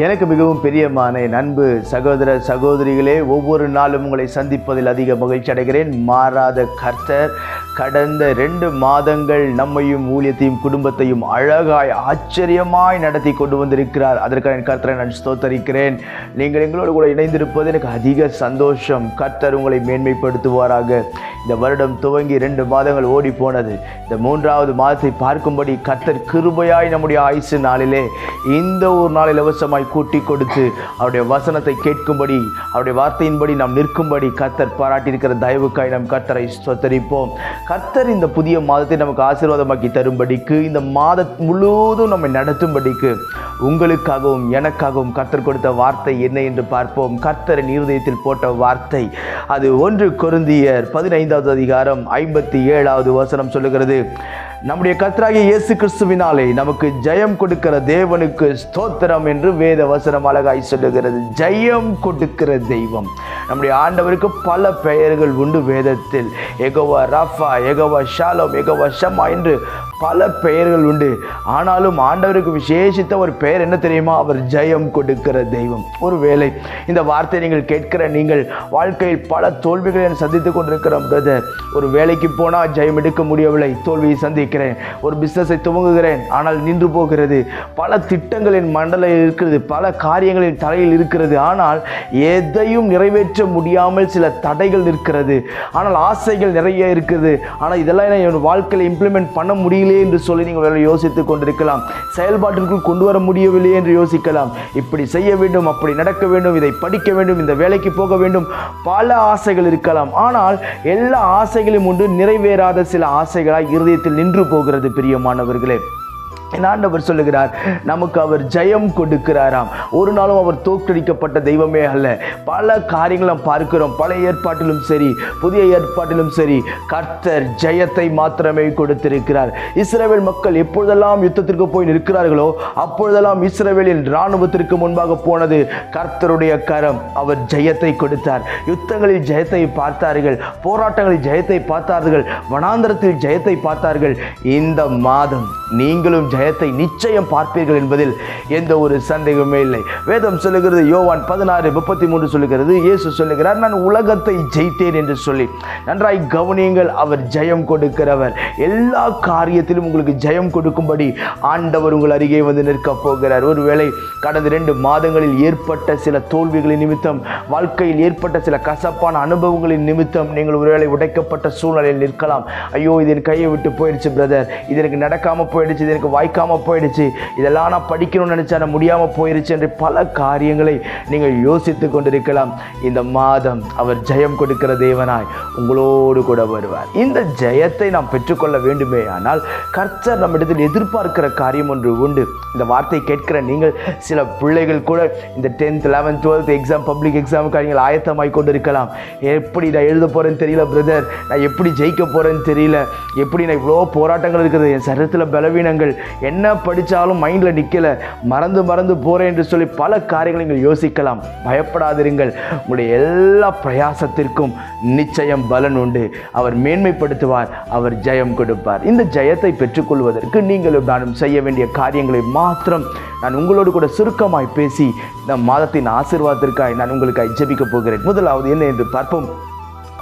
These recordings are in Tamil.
எனக்கு மிகவும் பிரியமான என் அன்பு சகோதர சகோதரிகளே ஒவ்வொரு நாளும் உங்களை சந்திப்பதில் அதிக மகிழ்ச்சி அடைகிறேன். மாறாத கர்த்தர் கடந்த ரெண்டு மாதங்கள் நம்மையும் ஊழியத்தையும் குடும்பத்தையும் அழகாய் ஆச்சரியமாய் நடத்தி கொண்டு வந்திருக்கிறார். அதற்கான என் கர்த்தரை நான் ஸ்தோத்தரிக்கிறேன். நீங்கள் எங்களோடு கூட இணைந்திருப்பது எனக்கு அதிக சந்தோஷம். கர்த்தர் உங்களை மேன்மைப்படுத்துவாராக. இந்த வருடம் துவங்கி ரெண்டு மாதங்கள் ஓடி போனது இந்த மூன்றாவது மாதத்தை பார்க்கும்படி கர்த்தர் கிருபையாய் நம்முடைய ஆயுசு நாளிலே இந்த ஒரு நாள் இலவசமாய் கூட்டி கொடுத்து அவருடைய வசனத்தை கேட்கும்படி அவருடைய வார்த்தையின்படி நாம் நிற்கும்படி கர்த்தர் பாராட்டியிருக்கிற தயவுக்காய் நாம் கர்த்தரை சொத்தரிப்போம் கர்த்தர் இந்த புதிய மாதத்தை நமக்கு ஆசீர்வாதமாக்கி தரும்படிக்கு இந்த மாத முழுவதும் நம்மை நடத்தும்படிக்கு உங்களுக்காகவும் எனக்காகவும் கர்த்தர் கொடுத்த வார்த்தை என்ன என்று பார்ப்போம். கர்த்தரின் இருதயத்தில் போட்ட வார்த்தை அது ஒன்று கொருந்தியர் பதினைந்தாவது அதிகாரம் ஐம்பத்தி ஏழாவது வசனம் சொல்லுகிறது. நம்முடைய கர்த்தராகிய இயேசு கிறிஸ்துவினாலே நமக்கு ஜெயம் கொடுக்கிற தேவனுக்கு ஸ்தோத்திரம் என்று வேத வசனம் அழகாய் சொல்லுகிறது. ஜெயம் கொடுக்கிற தெய்வம். நம்முடைய ஆண்டவருக்கு பல பெயர்கள் உண்டு வேதத்தில். எகோவா ரஃபா எகோவா ஷாலோம் எகோவா ஷமா என்று பல பெயர்கள் உண்டு. ஆனாலும் ஆண்டவருக்கு விசேஷித்த ஒரு பெயர் என்ன தெரியுமா? அவர் ஜெயம் கொடுக்கிற தெய்வம். ஒருவேளை இந்த வார்த்தை நீங்கள் கேட்கிற நீங்கள் வாழ்க்கையில் பல தோல்விகளை நான் சந்தித்துக் கொண்டிருக்கிறோம் பிரதர் ஒரு வேலைக்கு போனால் ஜெயம் எடுக்க முடியவில்லை. தோல்வியை சந்திக்கிறேன். ஒரு பிஸ்னஸை துவங்குகிறேன். ஆனால் நின்று போகிறது. பல திட்டங்களின் மண்டலையில் இருக்கிறது. பல காரியங்களின் தலையில் இருக்கிறது. ஆனால் எதையும் நிறைவேற்ற முடியாமல் சில தடைகள் இருக்கிறது ஆனால் ஆசைகள் நிறைய இருக்குது ஆனால் இதெல்லாம் என் வாழ்க்கையில் இம்ப்ளிமெண்ட் பண்ண முடியல முடியவில்லை என்று சொல்லி நீங்கள் வேலை யோசித்துக் கொண்டிருக்கலாம். செயல்பாட்டிற்குள் கொண்டு வர முடியவில்லை என்று யோசிக்கலாம். இப்படி செய்ய வேண்டும் அப்படி நடக்க வேண்டும் இதை படிக்க வேண்டும் இந்த வேலைக்கு போக வேண்டும் பல ஆசைகள் இருக்கலாம். ஆனால் எல்லா ஆசைகளும் உண்டு நிறைவேறாத சில ஆசைகளாய் இருதயத்தில் நின்று போகிறது பிரியமானவர்களே. ஆண்டவர் சொல்லுகிறார் நமக்கு அவர் ஜெயம் கொடுக்கிறாராம். ஒரு நாளும் அவர் தோற்கடிக்கப்பட்ட தெய்வமே அல்ல. பல காரியங்களும் பார்க்கிறோம். பழைய ஏற்பாட்டிலும் சரி புதிய ஏற்பாட்டிலும் சரி கர்த்தர் ஜெயத்தை மாத்திரமே கொடுத்திருக்கிறார். இஸ்ரேவேல் மக்கள் எப்பொழுதெல்லாம் யுத்தத்திற்கு போய் நிற்கிறார்களோ அப்பொழுதெல்லாம் இஸ்ரேவேலின் இராணுவத்திற்கு முன்பாக போனது கர்த்தருடைய கரம். அவர் ஜெயத்தை கொடுத்தார். யுத்தங்களில் ஜெயத்தை பார்த்தார்கள் போராட்டங்களில் ஜெயத்தை பார்த்தார்கள் வனாந்தரத்தில் ஜெயத்தை பார்த்தார்கள். இந்த மாதம் நீங்களும் ஜெய ஜெயத்தை நிச்சயம் பார்ப்பீர்கள் என்பதில் எந்த ஒரு சந்தேகமே இல்லை. வேதம் சொல்லுகிறது யோவான் பதினாறு முப்பத்தி மூன்று சொல்லுகிறது இயேசு சொல்லுகிறார் நான் உலகத்தை ஜெயித்தேன் என்று சொல்லி. நன்றாய் கவனியுங்கள் அவர் ஜெயம் கொடுக்கிறவர். எல்லா காரியத்திலும் உங்களுக்கு ஜெயம் கொடுக்கும்படி ஆண்டவர் உங்கள் அருகே வந்து நிற்கப் போகிறார். ஒருவேளை கடந்த ரெண்டு மாதங்களில் ஏற்பட்ட சில தோல்விகளின் நிமித்தம் வாழ்க்கையில் ஏற்பட்ட சில கசப்பான அனுபவங்களின் நிமித்தம் நீங்கள் ஒருவேளை உடைக்கப்பட்ட சூழ்நிலையில் நிற்கலாம். ஐயோ இது என் கையை விட்டு போயிடுச்சு பிரதர். இது எனக்கு நடக்காமல் போயிடுச்சு இது எனக்கு வாய்க்காமல் போயிடுச்சு. இதெல்லாம் நான் படிக்கணும்னு நினச்சா நான் போயிடுச்சு என்று பல காரியங்களை நீங்கள் யோசித்து கொண்டிருக்கலாம். இந்த மாதம் அவர் ஜெயம் கொடுக்கிற தேவனாய் உங்களோடு கூட வருவார். இந்த ஜெயத்தை நாம் பெற்றுக்கொள்ள வேண்டுமே. ஆனால் கர்த்தர் நம்மிடத்தில் எதிர்பார்க்கிற காரியம் ஒன்று உண்டு. இந்த வார்த்தை கேட்கிற நீங்கள் சில பிள்ளைகள் கூட இந்த tenth eleventh twelfth exam public எக்ஸாமுக்கு நீங்கள் ஆயத்தமாய் கொண்டிருக்கலாம். எப்படி நான் எழுத போகிறேன்னு தெரியல பிரதர் நான் எப்படி ஜெயிக்க போகிறேன்னு தெரியல. எப்படி நான் இவ்வளோ போராட்டங்கள் இருக்குது. என் சரத்தில் பலவீனங்கள். என்ன படித்தாலும் மைண்டில் நிற்கல மறந்து மறந்து போகிறேன் என்று சொல்லி பல காரியங்களை நீங்கள் யோசிக்கலாம். பயப்படாதிருங்கள். உங்களுடைய எல்லா பிரயாசத்திற்கும் நிச்சயம் பலன் உண்டு. அவர் மேன்மைப்படுத்துவார் அவர் ஜெயம் கொடுப்பார். இந்த ஜெயத்தை பெற்றுக்கொள்வதற்கு நீங்களும் நானும் செய்ய வேண்டிய காரியங்களை மாத்திரம் நான் உங்களோடு கூட சுருக்கமாய் பேசி இந்த மாதத்தின் ஆசீர்வாதத்திற்காய் நான் உங்களுக்காக ஜெபிக்க போகிறேன். முதலாவது என்ன என்று பார்ப்போம்.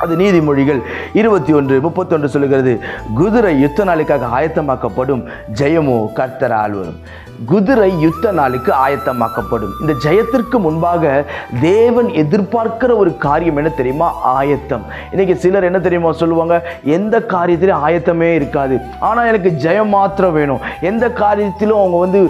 அது நீதிமொழிகள் இருபத்தி ஒன்று முப்பத்தொன்று சொல்லுகிறது. குதிரை யுத்த நாளுக்காக ஆயத்தமாக்கப்படும் ஜெயமோ கர்த்தரால் வரும். குதிரை யுத்த நாளுக்கு ஆயத்தமாக்கப்படும். இந்த ஜெயத்திற்கு முன்பாக தேவன் எதிர்பார்க்கிற ஒரு காரியம் என்ன தெரியுமா? ஆயத்தம். இன்னைக்கு சிலர் என்ன தெரியுமா சொல்லுவாங்க? எந்த காரியத்திலும் ஆயத்தமே இருக்காது. ஆனால் எனக்கு ஜெயம் மாத்திரம் வேணும். எந்த காரியத்திலும் அவங்க வந்து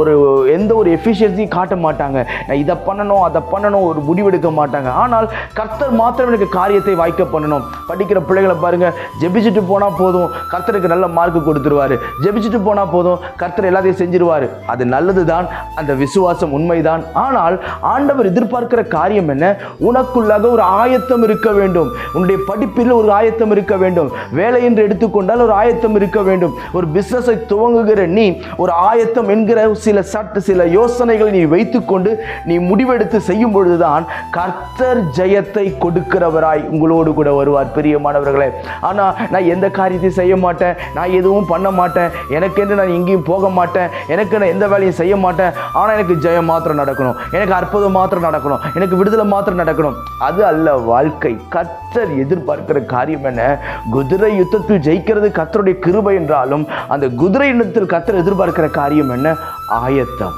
ஒரு எந்த ஒரு எஃபிஷியன்சியும் காட்ட மாட்டாங்க. இதை பண்ணணும் அதை பண்ணணும் ஒரு முடிவெடுக்க மாட்டாங்க. ஆனால் கர்த்தர் மாத்திரம் எனக்கு காரியத்தை வாய்க்க பண்ணணும். படிக்கிற பிள்ளைகளை பாருங்க. ஜெபிச்சுட்டு போனால் போதும். கர்த்தருக்கு நல்ல மார்க் கொடுத்துருவாரு. ஜெபிச்சுட்டு போனால் போதும். கர்த்தர் எல்லாத்தையும் செஞ்சிருவார். அது நல்லதுதான் அந்த விசுவாசம் உண்மைதான். ஆனால் ஆண்டவர் எதிர்பார்க்கிற காரியம் என்ன? உனக்குள்ளாக ஒரு ஆயத்தம் இருக்க வேண்டும். உன்னுடைய படிப்பில் ஒரு ஆயத்தம் இருக்க வேண்டும். வேலை என்று எடுத்துக்கொண்டால் ஒரு ஆயத்தம் இருக்க வேண்டும். ஒரு பிசினஸை துவங்குகிற நீ ஒரு ஆயத்தம் என்கிற சில சட்ட சில யோசனைகளை நீ வைத்துக்கொண்டு நீ முடிவெடுத்து செய்யும் பொழுதுதான் கர்த்தர் ஜெயத்தை கொடுக்கிறவராய் உங்களோடு கூட வருவார் பிரியமானவர்களே. ஆனால் நான் எந்த காரியத்தையும் செய்ய மாட்டேன். நான் எதுவும் பண்ண மாட்டேன். எனக்கென்று நான் எங்கேயும் போக மாட்டேன். எனக்கு எனக்கு நான் எந்த வேலையும் செய்ய மாட்டேன். ஆனால் எனக்கு ஜெயம் மாத்திரம் நடக்கணும். எனக்கு அற்புதம் மாத்திரம் நடக்கணும். எனக்கு விடுதலை மாத்திரம் நடக்கணும். அது அல்ல வாழ்க்கை. கத்தர் எதிர்பார்க்கிற காரியம் என்ன? குதிரை யுத்தத்தில் ஜெயிக்கிறது கத்தருடைய கிருபை என்றாலும் அந்த குதிரை யுத்தத்தில் கத்தர் எதிர்பார்க்கிற காரியம் என்ன? ஆயத்தம்.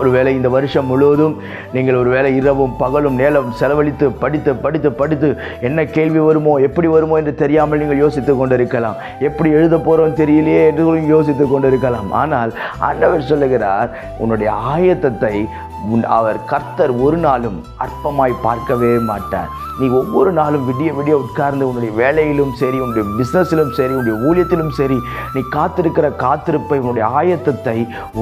ஒருவேளை இந்த வருஷம் முழுவதும் நீங்கள் ஒருவேளை இரவும் பகலும் நேரம் செலவழித்து படித்து படித்து படித்து என்ன கேள்வி வருமோ எப்படி வருமோ என்று தெரியாமல் நீங்கள் யோசித்து கொண்டிருக்கலாம். எப்படி எழுத போகிறோம் தெரியலையே என்று யோசித்து கொண்டிருக்கலாம். ஆனால் ஆண்டவர் சொல்லுகிறார் உன்னுடைய ஆயத்தத்தை அவர் கர்த்தர் ஒரு நாளும் அற்பமாய் பார்க்கவே மாட்டார். நீ ஒவ்வொரு நாளும் விடிய விடிய உட்கார்ந்து உன்னுடைய வேலையிலும் சரி உன்னுடைய பிஸ்னஸிலும் சரி உன்னுடைய ஊழியத்திலும் சரி நீ காத்திருக்கிற காத்திருப்பை உன்னுடைய ஆயத்தத்தை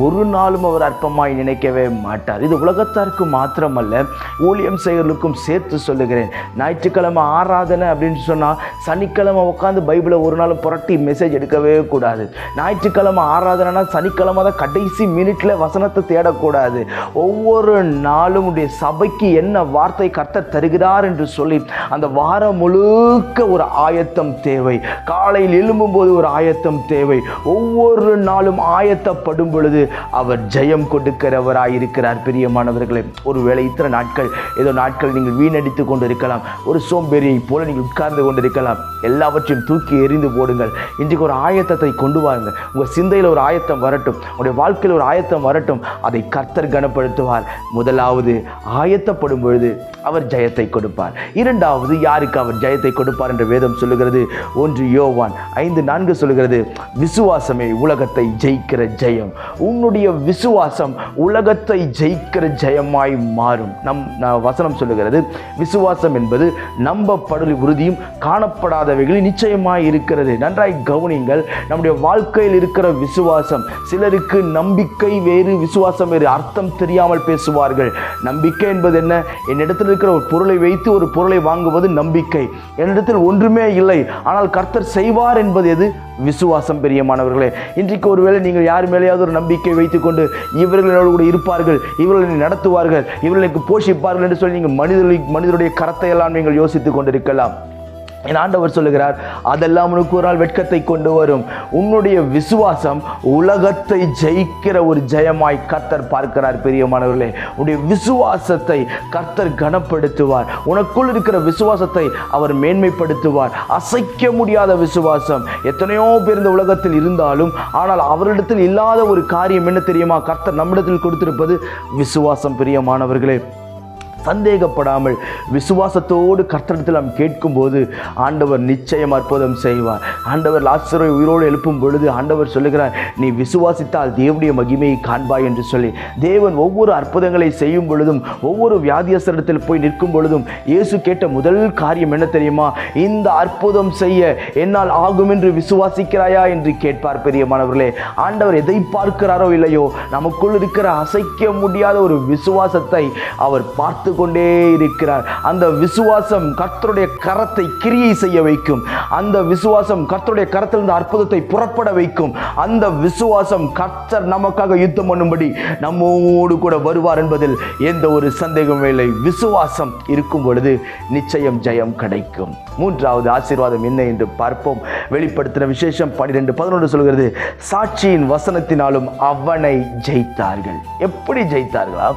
ஒரு நாளும் அவர் அற்பமாய் நினைக்கவே மாட்டார். இது உலகத்தாருக்கு மாத்திரமல்ல ஊழியம் செய்கிறவர்களுக்கும் சேர்த்து சொல்லுகிறேன். ஞாயிற்றுக்கிழமை ஆராதனை அப்படின்னு சொன்னால் சனிக்கிழமை உட்காந்து பைபிளை ஒரு நாளும் புரட்டி மெசேஜ் எடுக்கவே கூடாது. ஞாயிற்றுக்கிழமை ஆராதனைனா சனிக்கிழமை தான் கடைசி மினிட்ல வசனத்தை தேடக்கூடாது. ஒவ்வொரு ஒவ்வொரு நாளும் உடைய சபைக்கு என்ன வார்த்தை கர்த்த தருகிறார் என்று சொல்லி அந்த வாரம் முழுக்க ஒரு ஆயத்தம் தேவை. காலையில் எழும்பும்போது ஒரு ஆயத்தம் தேவை. ஒவ்வொரு நாளும் ஆயத்தப்படும் பொழுது அவர் ஜெயம் கொடுக்கிறவராய் இருக்கிறார். பிரியமானவர்களே ஒருவேளை இத்தனை நாட்கள் ஏதோ நாட்கள் நீங்கள் வீணடித்து கொண்டு இருக்கலாம் ஒரு சோம்பேறியை போல நீங்கள் உட்கார்ந்து கொண்டிருக்கலாம். எல்லாவற்றையும் தூக்கி எறிந்து போடுங்கள். இன்றைக்கு ஒரு ஆயத்தத்தை கொண்டு வாருங்கள். உங்கள் சிந்தையில் ஒரு ஆயத்தம் வரட்டும். உங்களுடைய வாழ்க்கையில் ஒரு ஆயத்தம் வரட்டும். அதை கர்த்தர் கனப்படுத்துவார். கொடுப்பார். முதலாவது ஆயத்தப்படும் பொழுது அவர் ஜெயத்தை கொடுப்பார். இரண்டாவது யாருக்கு அவர் ஜெயத்தை கொடுப்பார் என்று வேதம் சொல்லுகிறது? ஒன்று யோவான் ஐந்து நான்கு சொல்லுகிறது விசுவாசமே உலகத்தை ஜெயிக்கிற ஜெயம். உன்னுடைய விசுவாசம் உலகத்தை ஜெயிக்கிற ஜெயமாய் மாறும். நம் வசனம் சொல்லுகிறது விசுவாசம் என்பது நம்பப்படல் உறுதியும் காணப்படாதவைகளில் நிச்சயமாய் இருக்கிறது. நன்றாய் கவனிங்கள் நம்முடைய வாழ்க்கையில் இருக்கிற விசுவாசம் சிலருக்கு நம்பிக்கை வேறு விசுவாசம் வேறு அர்த்தம் தெரியாமல் பேசுவார்கள். நம்பிக்கை என்பது என்ன? என்னிடத்தில் இருக்கிற ஒரு பொருளை வைத்து ஒரு பொருளை வாங்குவது நம்பிக்கை. என்னிடத்தில் ஒன்றுமே இல்லை. ஆனால் கர்த்தர் செய்வார் என்பது எது? விசுவாசம் பெரியமானவர்களே. இன்றைக்கு ஒருவேளை நீங்கள் யார் மேலேயாவது ஒரு நம்பிக்கை வைத்துக்கொண்டு இவர்களோடு கூட இருப்பார்கள். இவர்களை நடத்துவார்கள். இவர்களுக்கு போஷிப்பார்கள் என்று சொல்லி நீங்கள் மனிதர்களை மனிதருடைய கரத்தை எல்லாம் நீங்கள் யோசித்துக் கொண்டிருக்கலாம். என் ஆண்டவர் சொல்லுகிறார் அதெல்லாம் உனக்கு ஒரு நாள் வெட்கத்தை கொண்டு வரும். உன்னுடைய விசுவாசம் உலகத்தை ஜெயிக்கிற ஒரு ஜெயமாய் கர்த்தர் பார்க்கிறார் பெரியமானவர்களே. உன்னுடைய விசுவாசத்தை கர்த்தர் கனப்படுத்துவார். உனக்குள் இருக்கிற விசுவாசத்தை அவர் மேன்மைப்படுத்துவார். அசைக்க முடியாத விசுவாசம் எத்தனையோ பேர் இந்த உலகத்தில் இருந்தாலும் ஆனால் அவரிடத்தில் இல்லாத ஒரு காரியம் என்ன தெரியுமா? கர்த்தர் நம்மிடத்தில் கொடுத்திருப்பது விசுவாசம் பிரியமானவர்களே. சந்தேகப்படாமல் விசுவாசத்தோடு கர்த்தரிடத்தில் நாம் கேட்கும்போது ஆண்டவர் நிச்சயம் அற்புதம் செய்வார். ஆண்டவர் லாஸ்டரை உயிரோடு எழுப்பும் பொழுது ஆண்டவர் சொல்லுகிறார் நீ விசுவாசித்தால் தேவனுடைய மகிமையை காண்பாய் என்று சொல்லி. தேவன் ஒவ்வொரு அற்புதங்களை செய்யும் பொழுதும் ஒவ்வொரு வியாதியஸ்தரிடத்தில் போய் நிற்கும் பொழுதும் இயேசு கேட்ட முதல் காரியம் என்ன தெரியுமா? இந்த அற்புதம் செய்ய என்னால் ஆகும் என்று விசுவாசிக்கிறாயா? என்று கேட்பார் பெரியமானவர்களே. ஆண்டவர் எதை பார்க்கிறாரோ இல்லையோ நமக்குள் இருக்கிற அசைக்க முடியாத ஒரு விசுவாசத்தை அவர் பார்த்து கொண்டே இருக்கிறார். அந்த விசுவாசம் கர்த்தருடைய கரத்தை கிரியை செய்ய வைக்கும். அந்த விசுவாசம் கர்த்தருடைய கரத்திலிருந்து அற்புதத்தை புறப்பட வைக்கும். அந்த விசுவாசம் கர்த்தர் நமக்காக யுத்தம் பண்ணும்படி நம்மோடு கூட வருவார் என்பதில் எந்த ஒரு சந்தேகமும் இல்லை. விசுவாசம் இருக்கும் பொழுது நிச்சயம் ஜெயம் கிடைக்கும். மூன்றாவது ஆசீர்வாதம் என்ன என்று பார்ப்போம். வெளிப்படுத்தின விசேஷம் பன்னிரெண்டு பதினொன்று சொல்கிறது சாட்சியின் வசனத்தினாலும் அவனை ஜெயித்தார்கள். எப்படி ஜெயித்தார்களா?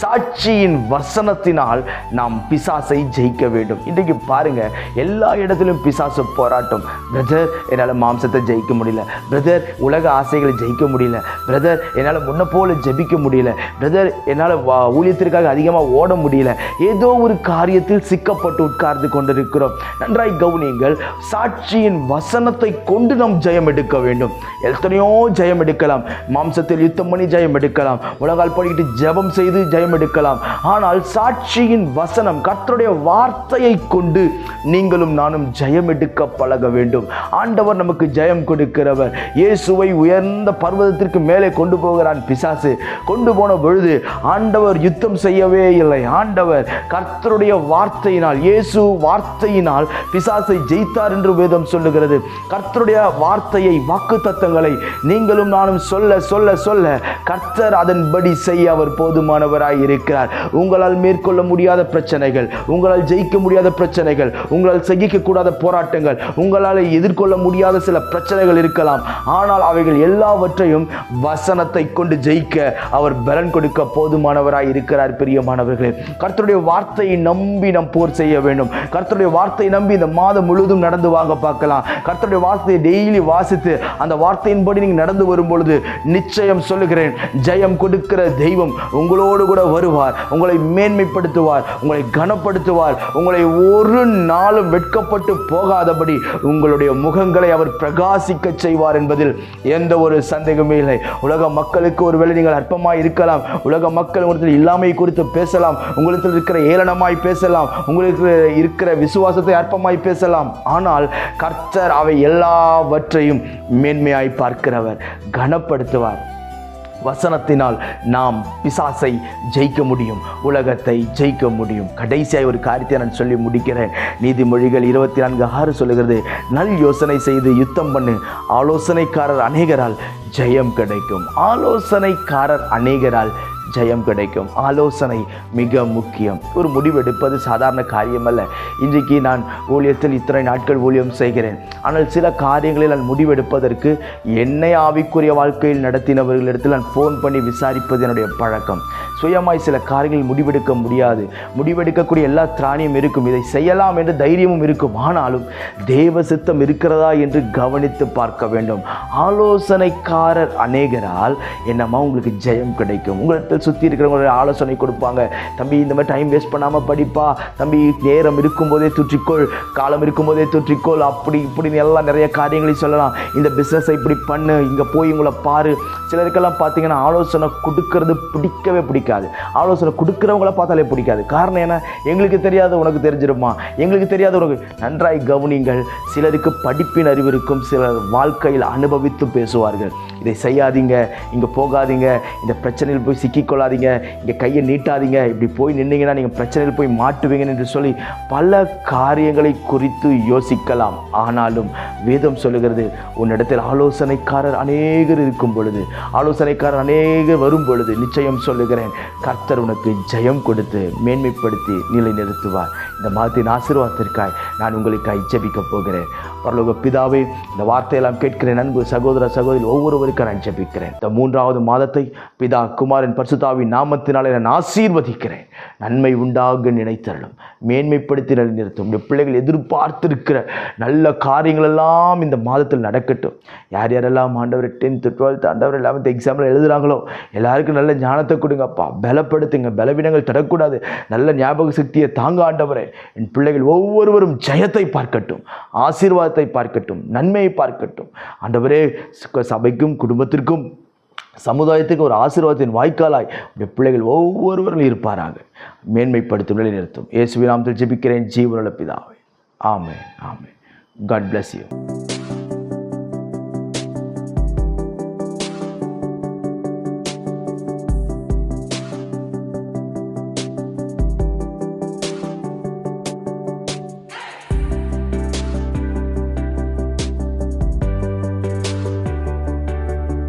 சாட்சியின் வசனத்தை வசனத்தினால் நாம் பிசாசை ஜெயிக்க வேண்டும். இன்றைக்கு பாருங்க எல்லா இடத்திலும் பிசாசு போராட்டம். பிரதர் என்னால் மாம்சத்தை ஜெயிக்க முடியல. பிரதர் உலக ஆசைகளை ஜெயிக்க முடியல. பிரதர் என்னால் முன்ன போல ஜெபிக்க முடியல. பிரதர் என்னால் ஊழியத்திற்காக அதிகமாக ஓட முடியல. ஏதோ ஒரு காரியத்தில் சிக்கப்பட்டு உட்கார்ந்து கொண்டிருக்கிறோம். நன்றாய் கவுனியங்கள் சாட்சியின் வசனத்தை கொண்டு நாம் ஜெயம் எடுக்க வேண்டும். எத்தனையோ ஜெயம் எடுக்கலாம். மாம்சத்தில் யுத்தம் பண்ணி ஜெயம் எடுக்கலாம். உலகால் படிக்கிட்டு ஜெபம் செய்து ஜெயம் எடுக்கலாம். ஆனால் சாட்சி சாட்சியின் வசனம் கர்த்தருடைய வார்த்தையை கொண்டு நீங்களும் நானும் ஜெயம் எடுக்க பழக வேண்டும். ஆண்டவர் நமக்கு ஜெயம் கொடுக்கிறவர். இயேசுவை உயர்ந்த பர்வதத்திற்கு மேலே கொண்டு போகிறான் பிசாசு. கொண்டு போன பொழுது ஆண்டவர் யுத்தம் செய்யவே இல்லை. ஆண்டவர் கர்த்தருடைய வார்த்தையினால் இயேசு வார்த்தையினால் பிசாசை ஜெயித்தார் என்று வேதம் சொல்லுகிறது. கர்த்தருடைய வார்த்தையை வாக்கு தத்தங்களை நீங்களும் நானும் சொல்ல சொல்ல சொல்ல கர்த்தர் அதன்படி செய்ய அவர் போதுமானவராய் இருக்கிறார் உங்களால் மேற்கொள்ள முடியாத பிரச்சனைகள் உங்களால் ஜெயிக்க முடியாத பிரச்சனைகள் உங்களால் சகிக்கக்கூடாத போராட்டங்கள் உங்களால் எதிர்கொள்ள முடியாத சில பிரச்சனைகள் இருக்கலாம். ஆனால் அவைகள் எல்லாவற்றையும் வசனத்தை கொண்டு ஜெயிக்க அவர் பலன் கொடுக்க போதுமானவராய் இருக்கிறார் பிரியமானவர்களே. கர்த்தருடைய வார்த்தையை நம்பி நம் போர் செய்ய வேண்டும். கர்த்தருடைய வார்த்தையை நம்பி இந்த மாதம் முழுவதும் நடந்து வாங்க பார்க்கலாம். கர்த்தருடைய வார்த்தையை டெய்லி வாசித்து அந்த வார்த்தையின்படி நீங்கள் நடந்து வரும் பொழுது நிச்சயம் சொல்லுகிறேன் ஜெயம் கொடுக்கிற தெய்வம் உங்களோடு கூட வருவார். உங்களை மேன்மைப்படுத்துவார் உங்களை கனப்படுத்துவார். உங்களை ஒரு நாளும் வெட்கப்பட்டு போகாதபடி உங்களுடைய முகங்களை அவர் பிரகாசிக்க செய்வார் என்பதில் எந்த ஒரு சந்தேகமே இல்லை. உலக மக்களுக்கு ஒருவேளை நீங்கள் அற்பமாய் இருக்கலாம் உலக மக்கள் உங்களிடத்தில் இல்லாமை குறித்து பேசலாம் உங்களிடத்தில் இருக்கிற ஏளனமாய் பேசலாம் உங்களுக்கு இருக்கிற விசுவாசத்தை அற்பமாய் பேசலாம். ஆனால் கர்த்தர் அவை எல்லாவற்றையும் மேன்மையாய் பார்க்கிறவர் கனப்படுத்துவார். வசனத்தினால் நாம் பிசாசை ஜெயிக்க முடியும் உலகத்தை ஜெயிக்க முடியும். கடைசியாக ஒரு காரியத்தை நான் சொல்லி முடிக்கிறேன். நீதிமொழிகள் இருபத்தி நான்கு ஆறு சொல்லுகிறது நல் யோசனை செய்து யுத்தம் பண்ணு. ஆலோசனைக்காரர் அநேகரால் ஜெயம் கிடைக்கும். ஆலோசனைக்காரர் அநேகரால் ஜெயம் கிடைக்கும். ஆலோசனை மிக முக்கியம். ஒரு முடிவெடுப்பது சாதாரண காரியம் அல்ல இன்றைக்கு நான் ஊழியத்தில் இத்தனை நாட்கள் ஊழியம் செய்கிறேன். ஆனால் சில காரியங்களில் நான் முடிவெடுப்பதற்கு என்னை ஆவிக்குரிய வாழ்க்கையில் நடத்தினவர்களிடத்தில் நான் ஃபோன் பண்ணி விசாரிப்பது என்னுடைய பழக்கம். சுயமாய் சில காரியங்களில் முடிவெடுக்க முடியாது. முடிவெடுக்கக்கூடிய எல்லா திராணியும் இருக்கும். இதை செய்யலாம் என்று தைரியமும் இருக்கும். ஆனாலும் தேவ சித்தம் இருக்கிறதா என்று கவனித்து பார்க்க வேண்டும். ஆலோசனைக்காரர் அநேகரால் என்னம்மா உங்களுக்கு ஜெயம் கிடைக்கும். உங்களுக்கு சுற்றி இருக்கிறவங்களுடைய ஆலோசனை கொடுப்பாங்க. தம்பி இந்த மாதிரி டைம் வேஸ்ட் பண்ணாமல் படிப்பா. தம்பி நேரம் இருக்கும்போதே தூற்றிக்கொள். காலம் இருக்கும்போதே தூற்றிக்கொள். அப்படி இப்படின்னு எல்லாம் நிறைய காரியங்களை சொல்லலாம். இந்த பிஸ்னஸை இப்படி பண்ணு. இங்கே போய் உங்களை பாரு. சிலருக்கெல்லாம் பார்த்தீங்கன்னா ஆலோசனை கொடுக்கறது பிடிக்கவே பிடிக்காது. ஆலோசனை கொடுக்குறவங்கள பார்த்தாலே பிடிக்காது. காரணம் என்ன? எங்களுக்கு தெரியாத உனக்கு தெரிஞ்சிருமா? எங்களுக்கு தெரியாத உனக்கு நன்றாய் கவனிங்கள் சிலருக்கு படிப்பின் அறிவு இருக்கும். சிலர் வாழ்க்கையில் அனுபவித்து பேசுவார்கள். இதை செய்யாதீங்க. இங்கே போகாதீங்க. இந்த பிரச்சனையில் போய் சிக்கி சிக்கிக்கொள்ளாதீங்க. இங்கே கையை நீட்டாதீங்க. இப்படி போய் நின்னீங்கன்னா நீங்கள் பிரச்சனையில் போய் மாட்டுவீங்கன்னு என்று சொல்லி பல காரியங்களை குறித்து யோசிக்கலாம். ஆனாலும் வேதம் சொல்லுகிறது உன்னிடத்தில் ஆலோசனைக்காரர் அநேகர் இருக்கும் பொழுது ஆலோசனைக்காரர் அநேகர் வரும் பொழுது நிச்சயம் சொல்லுகிறேன் கர்த்தர் உனக்கு ஜெயம் கொடுத்து மேன்மைப்படுத்தி நிலை நிறுத்துவார் இந்த மாதத்தின் ஆசீர்வாதத்திற்காய் நான் உங்களுக்காய் ஜெபிக்க போகிறேன். பரலோக பிதாவே இந்த வார்த்தையெல்லாம் கேட்கிறேன் அன்பு சகோதர சகோதரி ஒவ்வொருவருக்கும் நான் ஜெபிக்கிறேன். இந்த மூன்றாவது மாதத்தை பிதா குமாரன் பரிசுத்தாவின் நாமத்தினாலே நான் ஆசீர்வதிக்கிறேன். நன்மை உண்டாக நினைத்தருளும். மேன்மைப்படுத்தி நிறுத்தும் உடைய பிள்ளைகள் எதிர்பார்த்திருக்கிற நல்ல காரியங்கள் எல்லாம் இந்த மாதத்தில் நடக்கட்டும். யார் யாரெல்லாம் ஆண்டவர் டென்த்து டுவெல்த் ஆண்டவர் லெவன்த் எக்ஸாமில் எழுதுகிறாங்களோ எல்லாருக்கும் நல்ல ஞானத்தை கொடுங்கப்பா. பலப்படுத்துங்க. பலவீனங்கள் தரக்கூடாது. நல்ல ஞாபக சக்தியை தாங்க ஆண்டவரே. என் பிள்ளைகள் ஒவ்வொருவரும் ஜெயத்தை பார்க்கட்டும். ஆசீர்வாதத்தை பார்க்கட்டும். நன்மையை பார்க்கட்டும். ஆண்டவரே சபைக்கும் குடும்பத்திற்கும் சமுதாயத்துக்கு ஒரு ஆசீர்வாதத்தின் வாய்க்காலாய் உடைய பிள்ளைகள் ஒவ்வொருவரும் இருப்பாராக. மேன்மைப்படுத்தும் நிலை நிறுத்தும் இயேசுவின் நாமத்தில் ஜெபிக்கிறேன் ஜீவனுள்ள பிதாவே. ஆமே ஆமென். God bless you